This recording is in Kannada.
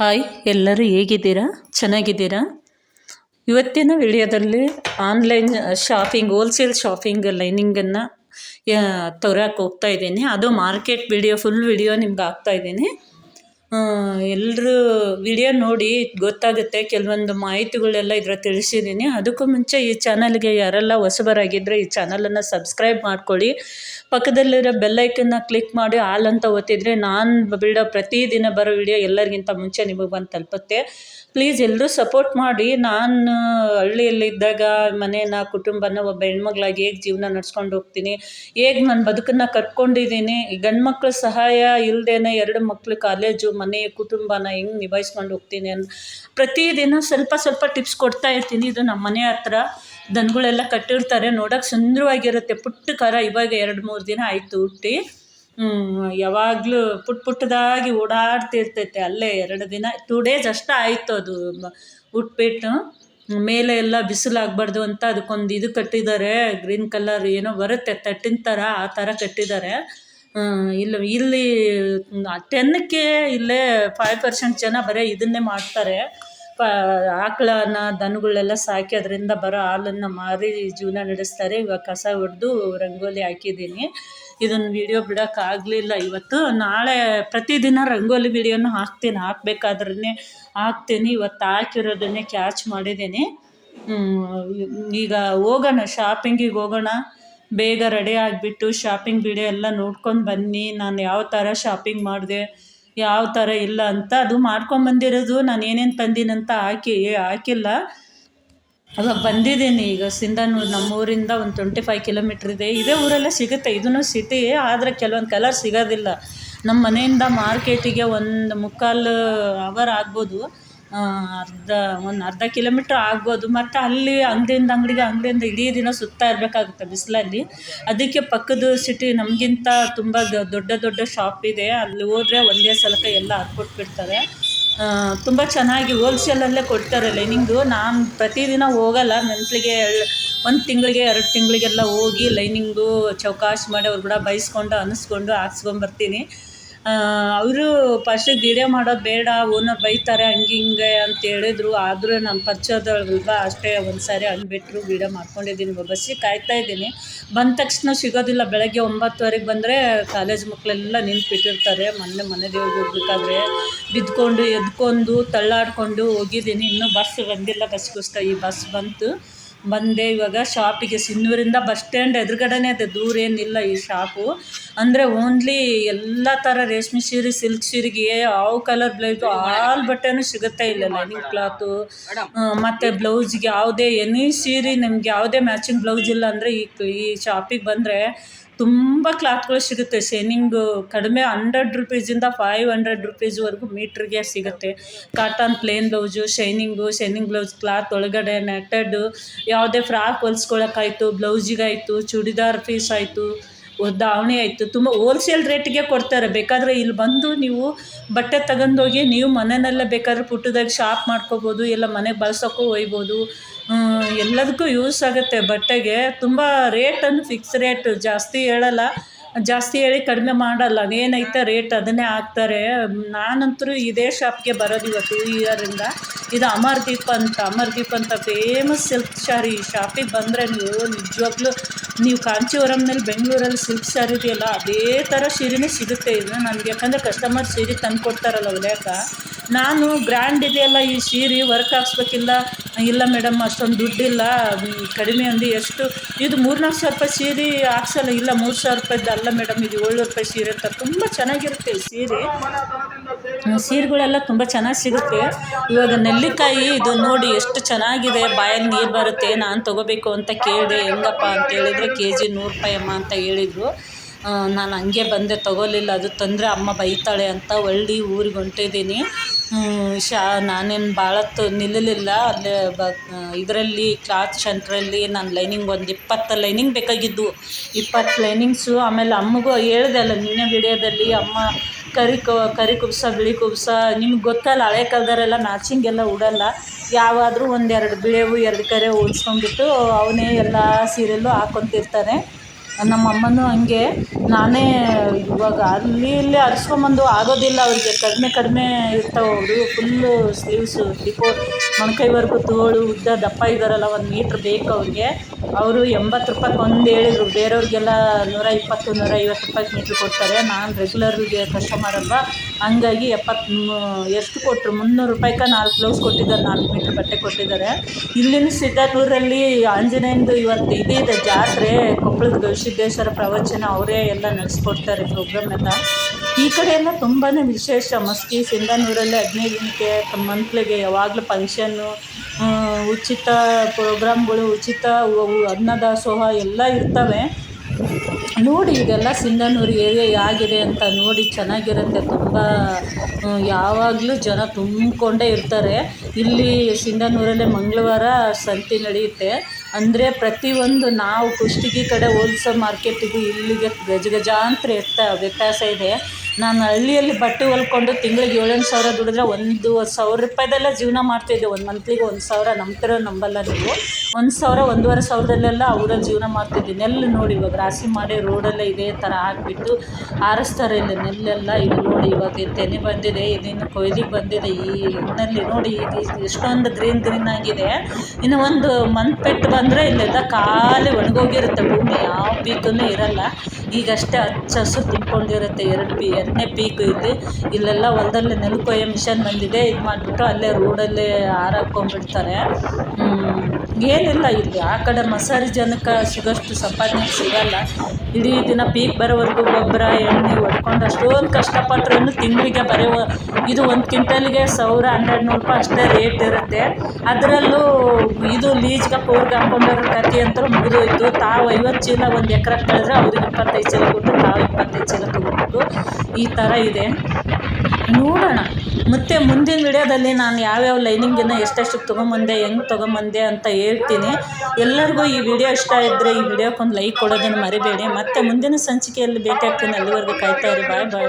ಹಾಯ್, ಎಲ್ಲರೂ ಹೇಗಿದ್ದೀರಾ? ಚೆನ್ನಾಗಿದ್ದೀರಾ? ಇವತ್ತಿನ ವಿಡಿಯೋದಲ್ಲಿ ಆನ್ಲೈನ್ ಶಾಪಿಂಗ್ ಹೋಲ್ಸೇಲ್ ಶಾಪಿಂಗ್ ಲೈನಿಂಗನ್ನು ತೊರಕ್ಕೆ ಹೋಗ್ತಾ ಇದ್ದೀನಿ. ಅದು ಮಾರ್ಕೆಟ್ ವಿಡಿಯೋ ಫುಲ್ ವಿಡಿಯೋ ನಿಮ್ಗೆ ಹಾಕ್ತಾ ಇದ್ದೀನಿ. ಎಲ್ಲರೂ ವಿಡಿಯೋ ನೋಡಿ ಗೊತ್ತಾಗುತ್ತೆ. ಕೆಲವೊಂದು ಮಾಹಿತಿಗಳೆಲ್ಲ ಇದ್ರ ತಿಳಿಸಿದ್ದೀನಿ. ಅದಕ್ಕೂ ಮುಂಚೆ ಈ ಚಾನಲ್ಗೆ ಯಾರೆಲ್ಲ ಹೊಸಬರಾಗಿದ್ದರೆ ಈ ಚಾನಲನ್ನು ಸಬ್ಸ್ಕ್ರೈಬ್ ಮಾಡ್ಕೊಳ್ಳಿ. ಪಕ್ಕದಲ್ಲಿರೋ ಬೆಲ್ಲೈಕನ್ನ ಕ್ಲಿಕ್ ಮಾಡಿ ಆಲ್ ಅಂತ ಒತ್ತಿದ್ರೆ ನಾನು ಬಿಡೋ ಪ್ರತಿದಿನ ಬರೋ ವಿಡಿಯೋ ಎಲ್ಲರಿಗಿಂತ ಮುಂಚೆ ನಿಮಗೆ ಬಂದು ತಲುಪುತ್ತೆ. ಪ್ಲೀಸ್ ಎಲ್ಲರೂ ಸಪೋರ್ಟ್ ಮಾಡಿ. ನಾನು ಹಳ್ಳಿಯಲ್ಲಿದ್ದಾಗ ಮನೇನ, ಕುಟುಂಬನ ಒಬ್ಬ ಹೆಣ್ಮಗಳಾಗಿ ಹೇಗೆ ಜೀವನ ನಡ್ಸ್ಕೊಂಡು ಹೋಗ್ತೀನಿ, ಹೇಗೆ ನನ್ನ ಬದುಕನ್ನು ಕಟ್ಕೊಂಡಿದ್ದೀನಿ ಗಂಡು ಮಕ್ಳ ಸಹಾಯ ಇಲ್ಲದೇನೆ ಎರಡು ಮಕ್ಳು ಕಾಲೇಜು ಮನೆ, ಕುಟುಂಬನ ಹೆಂಗೆ ನಿಭಾಯಿಸ್ಕೊಂಡು ಹೋಗ್ತೀನಿ ಅಂತ ಪ್ರತಿದಿನ ಸ್ವಲ್ಪ ಸ್ವಲ್ಪ ಟಿಪ್ಸ್ ಕೊಡ್ತಾ ಇರ್ತೀನಿ. ಇದು ನಮ್ಮ ಮನೆ ಹತ್ರ. ದನಗಳೆಲ್ಲ ಕಟ್ಟಿರ್ತಾರೆ, ನೋಡೋಕೆ ಸುಂದರವಾಗಿರುತ್ತೆ. ಪುಟ್ಟ ಕರ ಇವಾಗ ಎರಡು ಮೂರು ದಿನ ಆಯಿತು ಹುಟ್ಟಿ. ಯಾವಾಗಲೂ ಪುಟ್ಟ ಪುಟ್ಟದಾಗಿ ಓಡಾಡ್ತಿರ್ತೈತೆ ಅಲ್ಲೇ ಎರಡು ದಿನ. ಟೂ ಡೇಸ್ ಅಷ್ಟೇ ಆಯಿತು ಅದು ಉಟ್ಬಿಟ್ಟು ಮೇಲೆ ಎಲ್ಲ ಬಿಸಿಲಾಗಬಾರ್ದು ಅಂತ ಅದಕ್ಕೊಂದು ಇದು ಕಟ್ಟಿದ್ದಾರೆ. ಗ್ರೀನ್ ಕಲರ್ ಏನೋ ಬರುತ್ತೆ, ತಟ್ಟಿನ ಥರ ಆ ಥರ ಕಟ್ಟಿದ್ದಾರೆ. ಇಲ್ಲ, ಇಲ್ಲಿ ಟೆನ್ನಕ್ಕೆ ಇಲ್ಲೇ ಫೈವ್ ಪರ್ಸೆಂಟ್ ಜನ ಬರೀ ಇದನ್ನೇ ಮಾಡ್ತಾರೆ. ಪ ಆಕಳನ್ನ ದನಗಳೆಲ್ಲ ಸಾಕಿ ಅದರಿಂದ ಬರೋ ಹಾಲನ್ನು ಮಾರಿ ಜೀವನ ನಡೆಸ್ತಾರೆ. ಇವಾಗ ಕಸ ಹೊಡೆದು ರಂಗೋಲಿ ಹಾಕಿದ್ದೀನಿ. ಇದನ್ನು ವೀಡಿಯೋ ಬಿಡೋಕ್ಕಾಗಲಿಲ್ಲ ಇವತ್ತು. ನಾಳೆ ಪ್ರತಿದಿನ ರಂಗೋಲಿ ವಿಡಿಯೋನ ಹಾಕ್ತೀನಿ. ಹಾಕ್ಬೇಕಾದ್ರೇ ಹಾಕ್ತೀನಿ. ಇವತ್ತು ಹಾಕಿರೋದನ್ನೇ ಕ್ಯಾಚ್ ಮಾಡಿದ್ದೀನಿ. ಈಗ ಹೋಗೋಣ ಶಾಪಿಂಗಿಗೆ ಹೋಗೋಣ. ಬೇಗ ರೆಡಿ ಆಗಿಬಿಟ್ಟು ಶಾಪಿಂಗ್ ವಿಡಿಯೋ ಎಲ್ಲ ನೋಡ್ಕೊಂಡು ಬನ್ನಿ. ನಾನು ಯಾವ ಥರ ಶಾಪಿಂಗ್ ಮಾಡಿದೆ? ಯಾವ ಥರ ಇಲ್ಲ ಅಂತ ಅದು ಮಾಡ್ಕೊಂಬಂದಿರೋದು ನಾನು ಏನೇನು ಅಂತ ಹಾಕಿ ಹಾಕಿಲ್ಲ. ಅವಾಗ ಬಂದಿದ್ದೀನಿ ಈಗ. ಸಿಂಧನೂರು ನಮ್ಮೂರಿಂದ ಒಂದು ಟ್ವೆಂಟಿ ಫೈವ್ ಕಿಲೋಮೀಟ್ರ್ ಇದೆ. ಇದೇ ಊರಲ್ಲೇ ಸಿಗುತ್ತೆ. ಇದೂ ಸಿಟಿ ಆದರೆ ಕೆಲವೊಂದು ಕಲರ್ ಸಿಗೋದಿಲ್ಲ. ನಮ್ಮ ಮನೆಯಿಂದ ಮಾರ್ಕೆಟಿಗೆ ಒಂದು ಮುಕ್ಕಾಲು ಅವರ್ ಆಗ್ಬೋದು. ಅರ್ಧ, ಒಂದು ಅರ್ಧ ಕಿಲೋಮೀಟ್ರ್ ಆಗ್ಬೋದು. ಮತ್ತು ಅಲ್ಲಿ ಅಂಗಡಿಯಿಂದ ಅಂಗಡಿಗೆ ಅಂಗಡಿಯಿಂದ ಇಡೀ ದಿನ ಸುತ್ತಾ ಇರಬೇಕಾಗುತ್ತೆ ಬಿಸಿಲಲ್ಲಿ. ಅದಕ್ಕೆ ಪಕ್ಕದ ಸಿಟಿ ನಮಗಿಂತ ತುಂಬ ದೊಡ್ಡ ದೊಡ್ಡ ಶಾಪ್ ಇದೆ. ಅಲ್ಲಿ ಹೋದರೆ ಒಂದೇ ಸಲಕ್ಕೆ ಎಲ್ಲ ಹಾಕ್ಕೊಟ್ಬಿಡ್ತಾರೆ ತುಂಬ ಚೆನ್ನಾಗಿ ಹೋಲ್ಸೇಲಲ್ಲೇ ಕೊಡ್ತಾರೆ ಲೈನಿಂಗು ನಾನು ಪ್ರತಿದಿನ ಹೋಗಲ್ಲ. ಮಂತ್ಲಿಗೆ ಒಂದು ತಿಂಗಳಿಗೆ ಎರಡು ತಿಂಗಳಿಗೆಲ್ಲ ಹೋಗಿ ಲೈನಿಂಗು ಚೌಕಾಶ್ ಮಾಡಿ ಅವ್ರು ಕೂಡ ಬೈಸ್ಕೊಂಡು ಅನ್ನಿಸ್ಕೊಂಡು ಹಾಕ್ಸ್ಕೊಂಬರ್ತೀನಿ ಅವರು ಫಸ್ಟ್ ವೀಡಿಯೋ ಮಾಡೋದು ಬೇಡ ಓನರ್ ಬೈತಾರೆ ಹಂಗೆ ಹಿಂಗೆ ಅಂತ ಹೇಳಿದ್ರು. ಆದರೂ ನಾನು ಪರಿಚಯದವ್ರಲ್ವ, ಅಷ್ಟೇ ಒಂದು ಸಾರಿ ಅಂದ್ಬಿಟ್ರು ವೀಡಿಯೋ ಮಾಡ್ಕೊಂಡಿದ್ದೀನಿ, ಬಸ್ಸಿಗೆ ಕಾಯ್ತಾ ಇದ್ದೀನಿ. ಬಂದ ತಕ್ಷಣ ಸಿಗೋದಿಲ್ಲ, ಬೆಳಗ್ಗೆ ಒಂಬತ್ತುವರೆಗೆ ಬಂದರೆ ಕಾಲೇಜ್ ಮಕ್ಕಳೆಲ್ಲ ನಿಂತ್ಬಿಟ್ಟಿರ್ತಾರೆ. ಮೊನ್ನೆ ಮನೆ ದೇವ್ರಿಗೆ ಹೋಗ್ಬೇಕಾದ್ರೆ ಬಿದ್ದುಕೊಂಡು ಎದ್ಕೊಂಡು, ತಳ್ಳಾಡ್ಕೊಂಡು ಹೋಗಿದ್ದೀನಿ. ಇನ್ನೂ ಬಸ್ ಬಂದಿಲ್ಲ, ಬಸ್ಗೋಸ್ಕರ ಈ ಬಸ್ ಬಂತು. ಬಂದೆ ಇವಾಗ ಶಾಪಿಗೆ. ಸಿನ್ನೂರಿಂದ ಬಸ್ ಸ್ಟ್ಯಾಂಡ್ ಎದುರುಗಡೆನೇ ಇದೆ ದೂರ ಏನಿಲ್ಲ ಈ ಶಾಪು. ಅಂದರೆ ಓನ್ಲಿ ಎಲ್ಲ ಥರ ರೇಷ್ಮೆ ಸೀರೆ ಸಿಲ್ಕ್ ಸೀರೆಗೆ ಯಾವ ಕಲರ್ ಬ್ಲೌಸು ಆಲ್ ಬಟ್ಟೆನೂ ಸಿಗುತ್ತೆ ಇಲ್ಲ ಲೈನಿಂಗ್ ಕ್ಲಾತು ಮತ್ತು ಬ್ಲೌಸ್ಗೆ ಯಾವುದೇ ಎನಿ ಸೀರೆ ನಿಮ್ಗೆ ಯಾವುದೇ ಮ್ಯಾಚಿಂಗ್ ಬ್ಲೌಸ್ ಇಲ್ಲ ಅಂದರೆ ಈ ಈ ಶಾಪಿಗೆ ಬಂದರೆ ತುಂಬ ಕ್ಲಾತ್ಗಳು ಸಿಗುತ್ತೆ. ಶೈನಿಂಗು ಕಡಿಮೆ ಹಂಡ್ರೆಡ್ ರುಪೀಸಿಂದ ಫೈವ್ ಹಂಡ್ರೆಡ್ ರುಪೀಸ್ವರೆಗೂ ಮೀಟ್ರಿಗೆ ಸಿಗುತ್ತೆ. Cotton plain blouse, shining, shining blouse cloth ಒಳಗಡೆ ನೆಟ್ಟೆಡ್ಡು ಯಾವುದೇ ಫ್ರಾಕ್ ಹೊಲ್ಸ್ಕೊಳಕ್ಕಾಯ್ತು, ಬ್ಲೌಸಿಗಾಯಿತು, ಚೂಡಿದಾರ್ ಪೀಸ್ ಆಯಿತು ದಾವಣಿ ಆಯಿತು, ತುಂಬ ಹೋಲ್ಸೇಲ್ ರೇಟಿಗೆ ಕೊಡ್ತಾರೆ. ಬೇಕಾದರೆ ಇಲ್ಲಿ ಬಂದು ನೀವು ಬಟ್ಟೆ ತಗೊಂಡೋಗಿ ನೀವು ಮನೆಯಲ್ಲೇ ಬೇಕಾದ್ರೆ ಪುಟ್ಟದಾಗಿ ಶಾಪ್ ಮಾಡ್ಕೋಬೋದು, ಇಲ್ಲ ಮನೆಗೆ ಬಳಸೋಕ್ಕೂ ಒಯ್ಬೋದು. ಎಲ್ಲದಕ್ಕೂ ಯೂಸ್ ಆಗುತ್ತೆ. ಬಟ್ಟೆಗೆ ತುಂಬ ರೇಟನ್ನು ಫಿಕ್ಸ್ ರೇಟ್ ಜಾಸ್ತಿ ಹೇಳಲ್ಲ. ಜಾಸ್ತಿ ಹೇಳಿ ಕಡಿಮೆ ಮಾಡಲ್ಲ. ಏನೈತೆ ರೇಟ್ ಅದನ್ನೇ ಹಾಕ್ತಾರೆ. ನಾನಂತೂ ಇದೇ ಶಾಪ್ಗೆ ಬರೋದು ಇವತ್ತು ಇಯರಿಂದ ಇದು ಅಮರ್ದೀಪ್ ಅಂತ. ಅಮರ್ದೀಪ್ ಅಂತ ಫೇಮಸ್ ಸಿಲ್ಕ್ ಸ್ಯಾರಿ ಈ ಶಾಪಿಗೆ ಬಂದರೆ ನೀವು ನಿಜವಾಗ್ಲೂ ನೀವು ಕಾಂಚೀವರಂನಲ್ಲಿ ಬೆಂಗಳೂರಲ್ಲಿ ಸಿಲ್ಕ್ ಸ್ಯಾರಿ ಇದೆಯಲ್ಲ, ಅದೇ ಥರ ಸೀರೆನೇ ಸಿಗುತ್ತೆ. ಇದು ನನಗೆ ಯಾಕಂದರೆ ಕಸ್ಟಮರ್ ಸೀರೆ ತಂದು ಕೊಡ್ತಾರಲ್ಲ ಹೊಲಿಯೋಕೆ ನಾನು ಗ್ರ್ಯಾಂಡ್ ಇದೆಯಲ್ಲ ಈ ಸೀರೆ ವರ್ಕ್ ಹಾಕ್ಸ್ಬೇಕಿಲ್ಲ ಇಲ್ಲ ಮೇಡಮ್ ಅಷ್ಟೊಂದು ದುಡ್ಡಿಲ್ಲ. ಕಡಿಮೆ ಅಂದು ಎಷ್ಟು? ಇದು ಮೂರ್ನಾಲ್ಕು ಸಾವಿರ ರೂಪಾಯಿ ಸೀರೆ ಹಾಕ್ಸಲ್ಲ. ಇಲ್ಲ, ಮೂರು ಸಾವಿರ ರೂಪಾಯಿದ್ದು ಅಲ್ಲ ಮೇಡಮ್ ಇದು ಏಳ್ನೂರು ರೂಪಾಯಿ ಸೀರೆ ಅಂತ. ತುಂಬ ಚೆನ್ನಾಗಿರುತ್ತೆ ಈ ಸೀರೆ. ಸೀರೆಗಳೆಲ್ಲ ತುಂಬ ಚೆನ್ನಾಗಿ ಸಿಗುತ್ತೆ. ಇವಾಗ ನೆಲ್ಲಿಕಾಯಿ ಇದು ನೋಡಿ ಎಷ್ಟು ಚೆನ್ನಾಗಿದೆ. ಬಾಯಲ್ಲಿ ನೀರು ಬರುತ್ತೆ. ನಾನು ತೊಗೋಬೇಕು ಅಂತ ಕೇಳಿದೆ. ಹೆಂಗಪ್ಪ ಅಂತ ಹೇಳಿದರೆ ಕೆ ಜಿ ನೂರು ರೂಪಾಯಿ ಅಮ್ಮ ಅಂತ ಹೇಳಿದರು. ನಾನು ಹಂಗೆ ಬಂದೆ, ತೊಗೊಲಿಲ್ಲ. ಅದು ತಂದರೆ ಅಮ್ಮ ಬೈತಾಳೆ ಅಂತ. ಒಳ್ಳೆ ಊರಿಗೆ ಹೊಂಟಿದ್ದೀನಿ. ಶಾ, ನಾನೇನು ಭಾಳತ್ತು ನಿಲ್ಲಲಿಲ್ಲ. ಅಲ್ಲಿ ಬ ಇದರಲ್ಲಿ ಕ್ಲಾತ್ ಸೆಂಟ್ರಲ್ಲಿ ನಾನು ಲೈನಿಂಗ್ ಒಂದು ಇಪ್ಪತ್ತು ಲೈನಿಂಗ್ ಬೇಕಾಗಿದ್ದು. ಇಪ್ಪತ್ತು ಲೈನಿಂಗ್ಸು ಆಮೇಲೆ ಅಮ್ಮಗೂ ಹೇಳ್ದೆ ಅಲ್ಲ, ನಿನ್ನೆ ವಿಡಿಯೋದಲ್ಲಿ ಅಮ್ಮ ಕರಿ ಕ, ಕರಿ ಕುಬ್ಸ, ಬಿಳಿ ಕುಬ್ಸ, ನಿಮ್ಗೆ ಗೊತ್ತಲ್ಲ, ಹಳೆ ಕಾಲದವರೆಲ್ಲ ಮ್ಯಾಚಿಂಗ್ ಎಲ್ಲ ಉಡಲ್ಲ. ಯಾವಾದರೂ ಒಂದೆರಡು ಬಿಳೆವು, ಎರಡು ಕರೆ ಹೋಲ್ಸ್ಕೊಂಡ್ಬಿಟ್ಟು ಅವನೇ ಎಲ್ಲ ಸೀರೆಯಲ್ಲೂ ಹಾಕ್ಕೊಂತಿರ್ತಾರೆ ನಮ್ಮ ಅಮ್ಮನೂ ಹಂಗೆ. ನಾನೇ ಇವಾಗ ಅಲ್ಲಿ ಇಲ್ಲಿ ಹರಿಸ್ಕೊಂಬಂದು ಆಗೋದಿಲ್ಲ, ಅವರಿಗೆ ಕಡಿಮೆ ಕಡಿಮೆ ಇರ್ತಾವೆ ಅವರು ಫುಲ್ಲು ಸ್ಲೀವ್ಸು ಡಿಪೋ ಮೊಣಕೈವರೆಗೂ ತೋಳು, ಉದ್ದ, ದಪ್ಪ ಇದ್ದಾರಲ್ಲ, ಒಂದು ಮೀಟ್ರ್ ಬೇಕು ಅವ್ರಿಗೆ. ಅವರು ಎಂಬತ್ತು ರೂಪಾಯ್ಗೆ ಒಂದು ಹೇಳಿದ್ರು. ಬೇರೆಯವ್ರಿಗೆಲ್ಲ ನೂರ ಇಪ್ಪತ್ತು, ನೂರ ಐವತ್ತು ರೂಪಾಯ್ಗೆ ಮೀಟ್ರ್ ಕೊಡ್ತಾರೆ. ನಾನು ರೆಗ್ಯುಲರ್ಗೆ ಕಸ್ಟಮರ್ ಅಲ್ವಾ? ಹಂಗಾಗಿ ಎಪ್ಪತ್ತು ಎಷ್ಟು ಕೊಟ್ಟರು ಮುನ್ನೂರು ರೂಪಾಯ್ಗೆ ನಾಲ್ಕು ಬ್ಲೌಸ್ ಕೊಟ್ಟಿದ್ದಾರೆ. ನಾಲ್ಕು ಮೀಟ್ರ್ ಬಟ್ಟೆ ಕೊಟ್ಟಿದ್ದಾರೆ. ಇಲ್ಲಿನ ಸಿದ್ದಾನೂರಲ್ಲಿ ಆಂಜನೇಯಂದು ಇವತ್ತು ಇದಿದೆ ಜಾತ್ರೆ. ಕೊಪ್ಪಳದ ಗವಿಸಿದ್ದೇಶ್ವರ ಪ್ರವಚನ ಅವರೇ ಎಲ್ಲ ನಡೆಸ್ಕೊಡ್ತಾರೆ ಪ್ರೋಗ್ರಾಮ್ ಎಲ್ಲ. ಈ ಕಡೆ ಎಲ್ಲ ತುಂಬಾ ವಿಶೇಷ. ಮಸ್ಕಿ, ಸಿಂಧನೂರಲ್ಲಿ ದಿನಕ್ಕೆ ಮಂತ್ಲಿಗೆ ಯಾವಾಗಲೂ ಫಂಕ್ಷನ್ನು ಉಚಿತ ಪ್ರೋಗ್ರಾಮ್ಗಳು ಉಚಿತ ಅನ್ನದಾಸೋಹ ಎಲ್ಲ ಇರ್ತವೆ. ನೋಡಿ ಇದೆಲ್ಲ ಸಿಂಧನೂರು ಏರಿಯಾ ಹೇಗಿದೆ ಅಂತ ನೋಡಿ ಚೆನ್ನಾಗಿರುತ್ತೆ. ತುಂಬ ಯಾವಾಗಲೂ ಜನ ತುಂಬಿಕೊಂಡೇ ಇರ್ತಾರೆ. ಇಲ್ಲಿ ಸಿಂಧನೂರಲ್ಲೇ ಮಂಗಳವಾರ ಸಂತೆ ನಡೆಯುತ್ತೆ. ಅಂದರೆ ಪ್ರತಿಯೊಂದು ನಾವು ಕುಷ್ಟಗಿ ಕಡೆ ಹೋಲ್ಸೋ ಮಾರ್ಕೆಟಿಗೂ ಇಲ್ಲಿಗೆ ಗಜ ಗಜಾಂತರ ಇರ್ತ ವ್ಯತ್ಯಾಸ ಇದೆ. ನಾನು ಹಳ್ಳಿಯಲ್ಲಿ ಬಟ್ಟೆ ಹೊಲ್ಕೊಂಡು ತಿಂಗ್ಳಿಗೆ ಏಳೆಂಟು ಸಾವಿರ ದುಡಿದ್ರೆ ಒಂದು ಸಾವಿರ ರೂಪಾಯಿದೆಲ್ಲ ಜೀವನ ಮಾಡ್ತಿದ್ದೆ ಒಂದು ಮಂತ್ಲಿಗೆ ಒಂದು ಸಾವಿರ ನಂಬ್ತಿರೋ ನಂಬಲ್ಲ ನೀವು. ಒಂದು ಸಾವಿರ, ಒಂದೂವರೆ ಸಾವಿರದಲ್ಲೆಲ್ಲ ಊರಲ್ಲಿ ಜೀವನ ಮಾಡ್ತಿದ್ದೆ ನೆಲ್ಲು ನೋಡಿ ಇವಾಗ ರಾಶಿ ಮಾಡಿ ರೋಡಲ್ಲೇ ಇದೇ ಥರ ಹಾಕ್ಬಿಟ್ಟು ಆರಿಸ್ತಾರೆ ಇಲ್ಲಿ ನೆಲ್ಲೆಲ್ಲ. ಇದು ನೋಡಿ ಇವಾಗ ತೆನೆ ಬಂದಿದೆ ಇದನ್ನು ಕೊಯ್ಲಿಗೆ ಬಂದಿದೆ. ಈ ಇದರಲ್ಲಿ ನೋಡಿ ಇದು ಎಷ್ಟೊಂದು ಗ್ರೀನ್ ಗ್ರೀನ್ ಆಗಿದೆ. ಇನ್ನು ಒಂದು ಮಂತ್ ಬಿಟ್ಟು ಬಂದರೆ ಇಲ್ಲೆಲ್ಲ ಖಾಲಿ ಒಣಗೋಗಿರುತ್ತೆ ಭೂಮಿ ಯಾವ ಪೀಕೂ ಇರಲ್ಲ. ಈಗಷ್ಟೇ ಹಚ್ಚ ಹಸಿರು ತುಂಬ್ಕೊಂಡಿರುತ್ತೆ ಎರಡು ಪಿ ಎರಡನೇ ಪೀಕು ಇಲ್ಲಿ ಇಲ್ಲೆಲ್ಲ ಹೊಲ್ದಲ್ಲಿ ನೆಲ್ಲು ಕೊಯ್ಯೋ ಮಿಷನ್ ಬಂದಿದೆ, ಇದು ಮಾಡಿಬಿಟ್ಟು ಅಲ್ಲೇ ರೋಡಲ್ಲೇ ಹಾರಾಕೊಂಡ್ಬಿಡ್ತಾರೆ ಏನಿಲ್ಲ ಇಲ್ಲಿ. ಆ ಕಡೆ ಮಸಾರಿ ಜನಕ್ಕೆ ಸಿಗೋಷ್ಟು ಸಂಪಾದನೆ ಸಿಗಲ್ಲ. ಇಡೀ ದಿನ ಪೀಕ್ ಬರೋವರೆಗೂ ಗೊಬ್ಬರ, ಎಣ್ಣೆ ಹೊಡ್ಕೊಂಡು ಅಷ್ಟೊಂದು ಕಷ್ಟಪಟ್ಟರೂ ತಿಂಗಳಿಗೆ ಬರೆಯುವ ಇದು ಒಂದು ಕ್ವಿಂಟಲ್ಗೆ ಸಾವಿರ ಹನ್ನೆರಡು ನೂರು ರೂಪಾಯಿ ಅಷ್ಟೇ ರೇಟ್ ಇರುತ್ತೆ. ಅದರಲ್ಲೂ ಇದು ಲೀಜ್ಗೆ ಪೌರ್ಗೆ ಹಾಕ್ಕೊಂಡಿರೋ ಕತೆ ಅಂತ ಮುಗಿದೋಯ್ತು. ತಾವು ಐವತ್ತು ಚೀಲ ಒಂದು ಎಕರೆ ಕಳೆದ್ರೆ ಅವ್ರಿಗೆ ಇಪ್ಪತ್ತೈದು ಚೀಲ ಕೊಟ್ಟು ತಾವು ಇಪ್ಪತ್ತೈದು ಈ ಥರ ಇದೆ. ನೋಡೋಣ. ಮತ್ತು ಮುಂದಿನ ವಿಡಿಯೋದಲ್ಲಿ ನಾನು ಯಾವ್ಯಾವ ಲೈನಿಂಗನ್ನು ಎಷ್ಟೆಷ್ಟು ತೊಗೊಂಬಂದೆ, ಹೆಂಗೆ ತೊಗೊಂಬಂದೆ ಅಂತ ಹೇಳ್ತೀನಿ. ಎಲ್ಲರಿಗೂ ಈ ವಿಡಿಯೋ ಇಷ್ಟ ಇದ್ದರೆ ಈ ವಿಡಿಯೋಕ್ಕೊಂದು ಲೈಕ್ ಕೊಡೋದನ್ನು ಮರಿಬೇಡಿ. ಮತ್ತು ಮುಂದಿನ ಸಂಚಿಕೆಯಲ್ಲಿ ಭೇಟಿ ಅಲ್ಲಿವರೆಗೂ ಕಾಯ್ತಾ ಇರಿ. ಬಾಯ್ ಬಾಯ್.